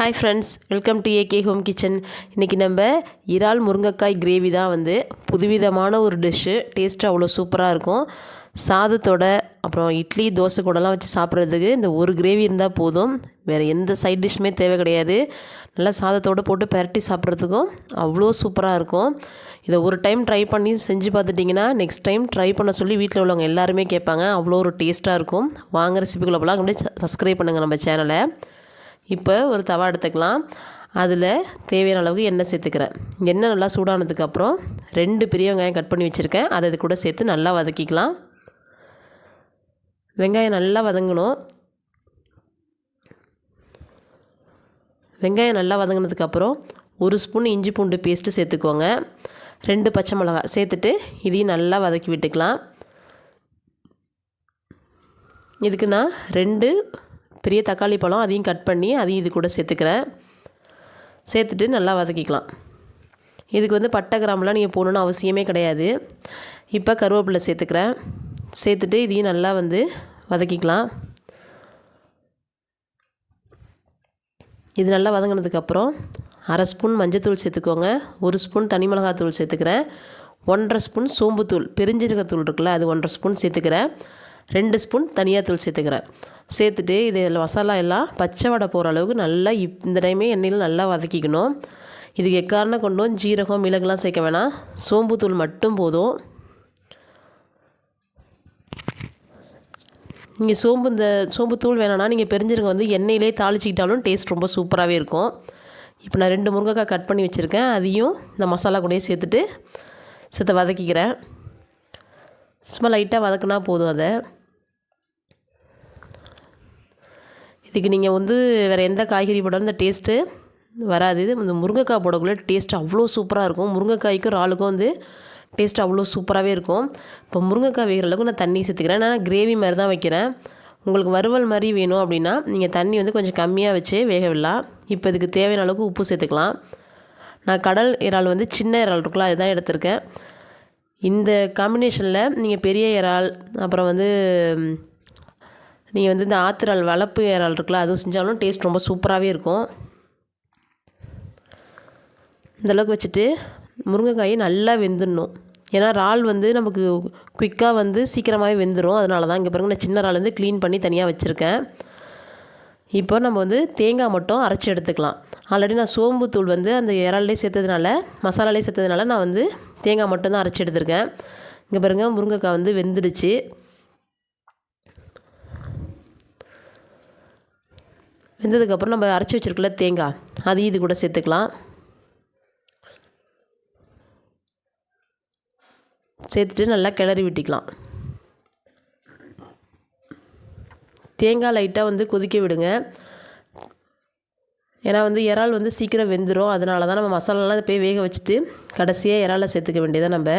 Hi friends welcome to AK home kitchen இன்றைக்கி நம்ம இறால் முருங்கைக்காய் கிரேவி தான் வந்து புதுவிதமான ஒரு டிஷ்ஷு டேஸ்ட்டு அவ்வளோ சூப்பராக இருக்கும். சாதத்தோட அப்புறம் இட்லி தோசை கூடலாம் வச்சு சாப்பிட்றதுக்கு இந்த ஒரு கிரேவி இருந்தால் போதும். வேறு எந்த சைட் டிஷ்ஷுமே தேவை கிடையாது. நல்லா சாதத்தோடு போட்டு பரட்டி சாப்பிட்றதுக்கும் அவ்வளோ சூப்பராக இருக்கும். இதை ஒரு டைம் ட்ரை பண்ணி செஞ்சு பார்த்துட்டிங்கன்னா நெக்ஸ்ட் டைம் ட்ரை பண்ண சொல்லி வீட்டில் உள்ளவங்க எல்லாருமே கேட்பாங்க. அவ்வளோ ஒரு டேஸ்ட்டாக இருக்கும். வாங்க ரெசிபிக்குள்ளே போகலாம் அப்படியே சப்ஸ்கிரைப் பண்ணுங்கள் நம்ம சேனலை இப்போ ஒரு தவா எடுத்துக்கலாம். அதில் தேவையான அளவுக்கு எண்ணெய் சேர்த்துக்கிறேன். எண்ணெய் நல்லா சூடானதுக்கப்புறம் ரெண்டு பெரிய வெங்காயம் கட் பண்ணி வச்சுருக்கேன். அதை இது கூட சேர்த்து நல்லா வதக்கிக்கலாம். வெங்காயம் நல்லா வதங்கணும். வெங்காயம் நல்லா வதங்கினதுக்கப்புறம் ஒரு ஸ்பூன் இஞ்சி பூண்டு பேஸ்ட்டு சேர்த்துக்கோங்க. ரெண்டு பச்சை மிளகா சேர்த்துட்டு இதையும் நல்லா வதக்கி விட்டுக்கலாம். இதுக்கு நான் ரெண்டு பெரிய தக்காளி பழம் அதையும் கட் பண்ணி அதையும் இது கூட சேர்த்துக்கிறேன். சேர்த்துட்டு நல்லா வதக்கிக்கலாம். இதுக்கு வந்து பட்டை கிராம்பெலாம் நீங்கள் போகணுன்னு அவசியமே கிடையாது. இப்போ கருவேப்பிலை சேர்த்துக்கிறேன். சேர்த்துட்டு இதையும் நல்லா வந்து வதக்கிக்கலாம். இது நல்லா வதங்கினதுக்கப்புறம் அரை ஸ்பூன் மஞ்சத்தூள் சேர்த்துக்கோங்க. ஒரு ஸ்பூன் தனி மிளகாத்தூள் சேர்த்துக்கிறேன். ஒன்றரை ஸ்பூன் சோம்புத்தூள் பெருஞ்சீரகத்தூள் இருக்குல்ல அது ஒன்றரை ஸ்பூன் சேர்த்துக்கிறேன். ரெண்டு ஸ்பூன் தனியாத்தூள் சேர்த்துக்கிறேன். சேர்த்துட்டு இது மசாலா எல்லாம் பச்சை வடை போகிற அளவுக்கு நல்லா இப் இந்த டைமே எண்ணெயில் நல்லா வதக்கிக்கணும். இதுக்கு எக்காரணம் கொண்டும் ஜீரகம் மிளகுலாம் சேர்க்க வேணாம். சோம்புத்தூள் மட்டும் போதும். நீங்கள் சோம்பு இந்த சோம்புத்தூள் வேணாம்னா நீங்கள் பெருஞ்சிருங்க வந்து எண்ணெயிலே தாளிச்சிக்கிட்டாலும் டேஸ்ட் ரொம்ப சூப்பராகவே இருக்கும். இப்போ நான் ரெண்டு முருங்கைக்காய் கட் பண்ணி வச்சுருக்கேன். அதையும் இந்த மசாலா கூடயே சேர்த்துட்டு சேர்த்து வதக்கிக்கிறேன். சும்மா லைட்டாக வதக்குனா போதும் அதை. இதுக்கு நீங்கள் வந்து வேறு எந்த காய்கறி போட்டாலும் இந்த டேஸ்ட்டு வராது. இது இந்த முருங்கைக்காய் போடக்குள்ளே டேஸ்ட் அவ்வளோ சூப்பராக இருக்கும். முருங்கைக்காய்க்கும் இறாலுக்கும் வந்து டேஸ்ட் அவ்வளோ சூப்பராகவே இருக்கும். இப்போ முருங்கைக்காய் வேகிற அளவுக்கு நான் தண்ணி சேர்த்துக்கிறேன். நான் கிரேவி மாதிரி தான் வைக்கிறேன். உங்களுக்கு வறுவல் மாதிரி வேணும் அப்படின்னா நீங்கள் தண்ணி வந்து கொஞ்சம் கம்மியாக வச்சு வேக விடலாம். இப்போ இதுக்கு தேவையான அளவுக்கு உப்பு சேர்த்துக்கலாம். நான் கடல் இறால் வந்து சின்ன இறால் இருக்குல்ல அதுதான் எடுத்திருக்கேன். இந்த காம்பினேஷனில் நீங்கள் பெரிய இறால் அப்புறம் வந்து நீங்கள் வந்து இந்த ஆத்திரால் வளர்ப்பு இறால் இருக்குல்ல அதுவும் செஞ்சாலும் டேஸ்ட் ரொம்ப சூப்பராகவே இருக்கும். இந்தளவுக்கு வச்சுட்டு முருங்கைக்காயை நல்லா வெந்துடணும். ஏன்னா இறால் வந்து நமக்கு குயிக்காக வந்து சீக்கிரமாகவே வெந்துடும் அதனால தான் இங்கே பாருங்கள் நான் சின்ன இறால் வந்து க்ளீன் பண்ணி தனியாக வச்சுருக்கேன். இப்போ நம்ம வந்து தேங்காய் மட்டும் அரைச்சி எடுத்துக்கலாம். ஆல்ரெடி நான் சோம்பு தூள் வந்து அந்த இறாலே சேர்த்ததுனால மசாலாலே சேர்த்ததுனால நான் வந்து தேங்காய் மட்டும் தான் அரைச்சி எடுத்திருக்கேன். இங்கே பாருங்கள் முருங்கைக்காய் வந்து வெந்துடுச்சு. வெந்ததுக்கப்புறம் நம்ம அரைச்சி வச்சுருக்கல தேங்காய் அது இது கூட சேர்த்துக்கலாம். சேர்த்துட்டு நல்லா கிளறி விட்டிக்கலாம். தேங்காய் லைட்டாக வந்து கொதிக்க விடுங்க. ஏன்னா வந்து இறால் வந்து சீக்கிரம் வெந்துடும் அதனால தான் நம்ம மசாலாலாம் போய் வேக வச்சுட்டு கடைசியாக இறாலை சேர்த்துக்க வேண்டியதாக நம்ம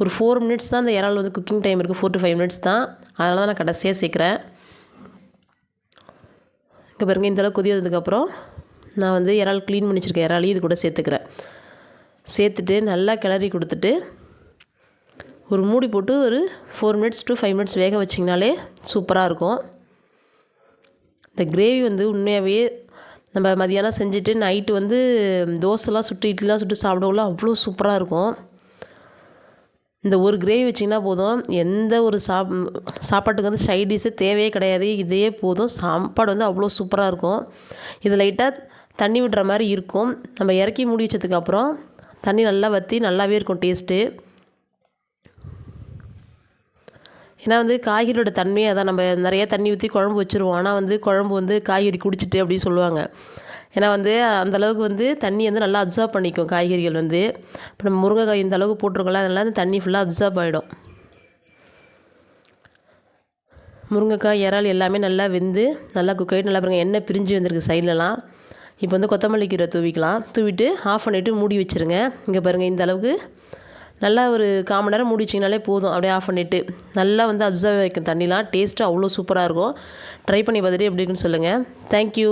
ஒரு ஃபோர் மினிட்ஸ் தான் அந்த இறால் வந்து குக்கிங் டைம் இருக்குது ஃபோர் டு ஃபைவ் மினிட்ஸ் தான். அதனால தான் நான் கடைசியாக சேர்க்குறேன். இங்கே பாருங்கள் இந்தளவு கொதி வந்ததுக்கப்புறம் நான் வந்து இறால் க்ளீன் பண்ணி வச்சுருக்கேன் இறாலையும் இது கூட சேர்த்துக்கிறேன். சேர்த்துட்டு நல்லா கிளறி கொடுத்துட்டு ஒரு மூடி போட்டு ஒரு four minutes to five minutes வேக வச்சிங்கனாலே சூப்பராக இருக்கும். இந்த கிரேவி வந்து உண்மையாகவே நம்ம மதியானம் செஞ்சுட்டு நைட்டு வந்து தோசைலாம் சுட்டு இட்லிலாம் சுட்டு சாப்பிடக்குள்ள அவ்வளோ சூப்பராக இருக்கும். இந்த ஒரு கிரேவி வச்சிங்கன்னா போதும். எந்த ஒரு சாப் சாப்பாட்டுக்கு வந்து சைடிஷே தேவையே கிடையாது. இதே போதும். சாப்பாடு வந்து அவ்வளோ சூப்பராக இருக்கும். இது லைட்டாக தண்ணி விடுற மாதிரி இருக்கும். நம்ம இறக்கி மூடி வச்சதுக்கப்புறம் தண்ணி நல்லா வற்றி நல்லாவே இருக்கும் டேஸ்ட்டு ஏன்னா வந்து காய்கறியோட தன்மையை அதான் நம்ம நிறைய தண்ணி ஊற்றி குழம்பு வச்சுருவோம். ஆனால் வந்து குழம்பு வந்து காய்கறி குடிச்சிட்டு அப்படின்னு சொல்லுவாங்க. ஏன்னா வந்து அந்தளவுக்கு வந்து தண்ணி வந்து நல்லா அப்சார்ப் பண்ணிக்கும் காய்கறிகள் வந்து. இப்போ நம்ம முருங்கைக்காய் இந்த அளவுக்கு போட்டிருக்கோம்ல அதனால் அந்த தண்ணி ஃபுல்லாக அப்சார்ப் ஆகிடும் முருங்கைக்காய் இறால் எல்லாமே நல்லா வெந்து நல்லா குக் ஆகிட்டு நல்லா பாருங்கள் எண்ணெய் பிரிஞ்சு வந்திருக்கு சைட்லலாம். இப்போ வந்து கொத்தமல்லி கீரை தூவிக்கலாம். தூவிட்டு ஆஃப் பண்ணிவிட்டு மூடி வச்சுருங்க. இங்கே பாருங்கள் இந்த அளவுக்கு நல்லா ஒரு கால் மணி நேரம் மூடிச்சிங்கனாலே போதும். அப்படியே ஆஃப் பண்ணிவிட்டு நல்லா வந்து அப்சர்வ் வைக்கும் தண்ணிலாம். டேஸ்ட்டு அவ்வளோ சூப்பராக இருக்கும். ட்ரை பண்ணி பார்த்துட்டு எப்படி இருக்குன்னு சொல்லுங்கள் தேங்க்யூ